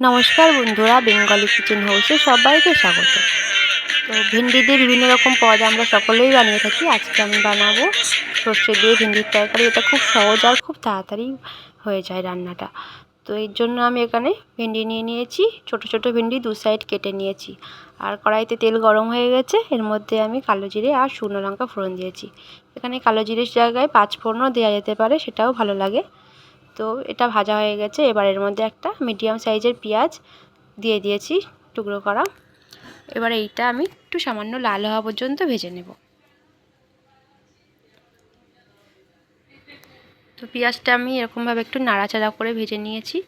নমস্কার বন্ধুরা, Bengali kitchen হাউসে সবাইকে স্বাগত। তো ভেন্ডি দিয়ে বিভিন্ন রকম পদ আমরা সকলেই বানিয়ে থাকি। আজকে আমি বানাবো সর্ষে দিয়ে ভেন্ডির তরকারি। এটা খুব সহজ আর খুব তাড়াতাড়ি হয়ে যায় রান্নাটা। তো এর জন্য আমি এখানে ভেন্ডি নিয়ে নিয়েছি। ছোট ছোট ভেন্ডি দু সাইড কেটে নিয়েছি। আর কড়াইতে তেল গরম হয়ে গেছে। এর মধ্যে আমি কালো জিরে আর শুকনো লঙ্কা ফোড়ন দিয়েছি। এখানে কালো জিরের জায়গায় পাঁচ ফোড়নও দেওয়া যেতে পারে, সেটাও ভালো লাগে। তো এটা ভাজা হয়ে গেছে। এবার এর মধ্যে একটা মিডিয়াম সাইজের পেঁয়াজ দিয়ে দিয়েছি, টুকরো করা। এবার এইটা আমি একটু সামান্য লাল হওয়া পর্যন্ত ভেজে নেব। তো পেঁয়াজটা আমি এরকমভাবে একটু নাড়াচাড়া করে ভেজে নিয়েছি।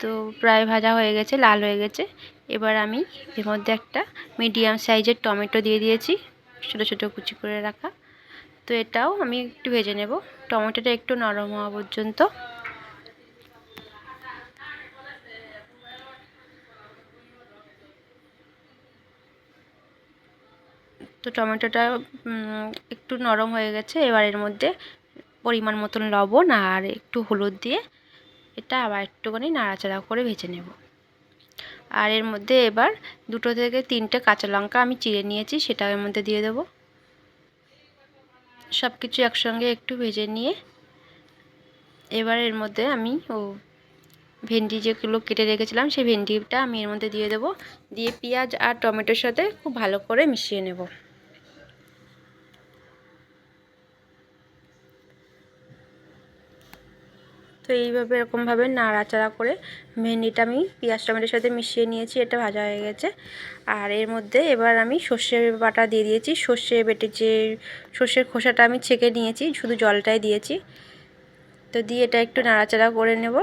তো প্রায় ভাজা হয়ে গেছে, লাল হয়ে গেছে। এবার আমি এর মধ্যে একটা মিডিয়াম সাইজের টমেটো দিয়ে দিয়েছি, ছোটো ছোটো কুচি করে রাখা। তো এটাও আমি একটু ভেজে নেব। টমেটোটা একটু নরম হওয়া পর্যন্ত। তো টমেটোটা একটু নরম হয়ে গেছে। এবার এর মধ্যে পরিমাণ মতন লবণ আর একটু হলুদ দিয়ে এটা আবার একটুখানি নাড়াচাড়া করে ভেজে নেব। আর এর মধ্যে এবার দুটো থেকে তিনটে কাঁচা লঙ্কা আমি চিড়ে নিয়েছি, সেটা এর মধ্যে দিয়ে দেবো। সব কিছু একসঙ্গে একটু ভেজে নিয়ে এবার এর মধ্যে আমি ও ভেন্ডি যেগুলো কেটে রেখেছিলাম, সেই ভেন্ডিটা আমি এর মধ্যে দিয়ে দেবো। দিয়ে পেঁয়াজ আর টমেটোর সাথে খুব ভালো করে মিশিয়ে নেব। তো এইভাবে এরকমভাবে নাড়াচাড়া করে ভেন্ডিটা আমি পেঁয়াজ টমেটোর সাথে মিশিয়ে নিয়েছি, এটা ভাজা হয়ে গেছে। আর এর মধ্যে এবার আমি সর্ষে বাটা দিয়ে দিয়েছি। সর্ষে বেটে যে সর্ষের খোসাটা আমি ছেঁকে নিয়েছি, শুধু জলটাই দিয়েছি। তো দিয়ে এটা একটু নাড়াচাড়া করে নেব।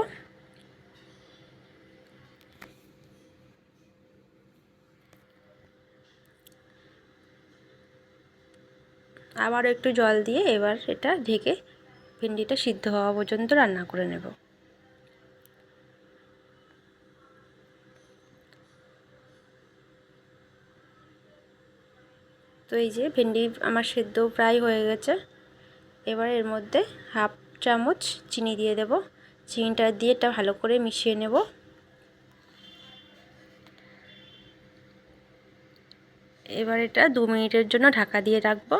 আবারও একটু জল দিয়ে এবার এটা ঢেকে ভেন্ডিটা সিদ্ধ হওয়া পর্যন্ত রান্না করে নেব। তো এই যে ভেন্ডি আমার সেদ্ধ প্রায় হয়ে গেছে। এবার এর মধ্যে হাফ চামচ চিনি দিয়ে দেব। চিনিটা দিয়ে এটা ভালো করে মিশিয়ে নেব। এবার এটা দু মিনিটের জন্য ঢাকা দিয়ে রাখব।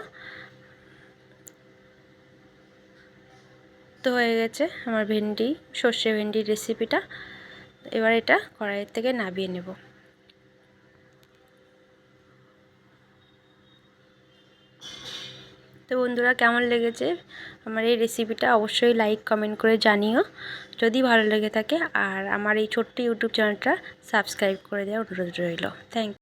তো হয়ে গেছে আমার ভেন্ডি, সর্ষে ভেন্ডির রেসিপিটা এবার এটা কড়াইয়ের থেকে নাবিয়ে নেব। তো বন্ধুরা, কেমন লেগেছে আমার এই রেসিপিটা অবশ্যই লাইক কমেন্ট করে জানিও। যদি ভালো লেগে থাকে, আর আমার এই ছোট্ট ইউটিউব চ্যানেলটা সাবস্ক্রাইব করে দেওয়া অনুরোধ রইল। থ্যাংক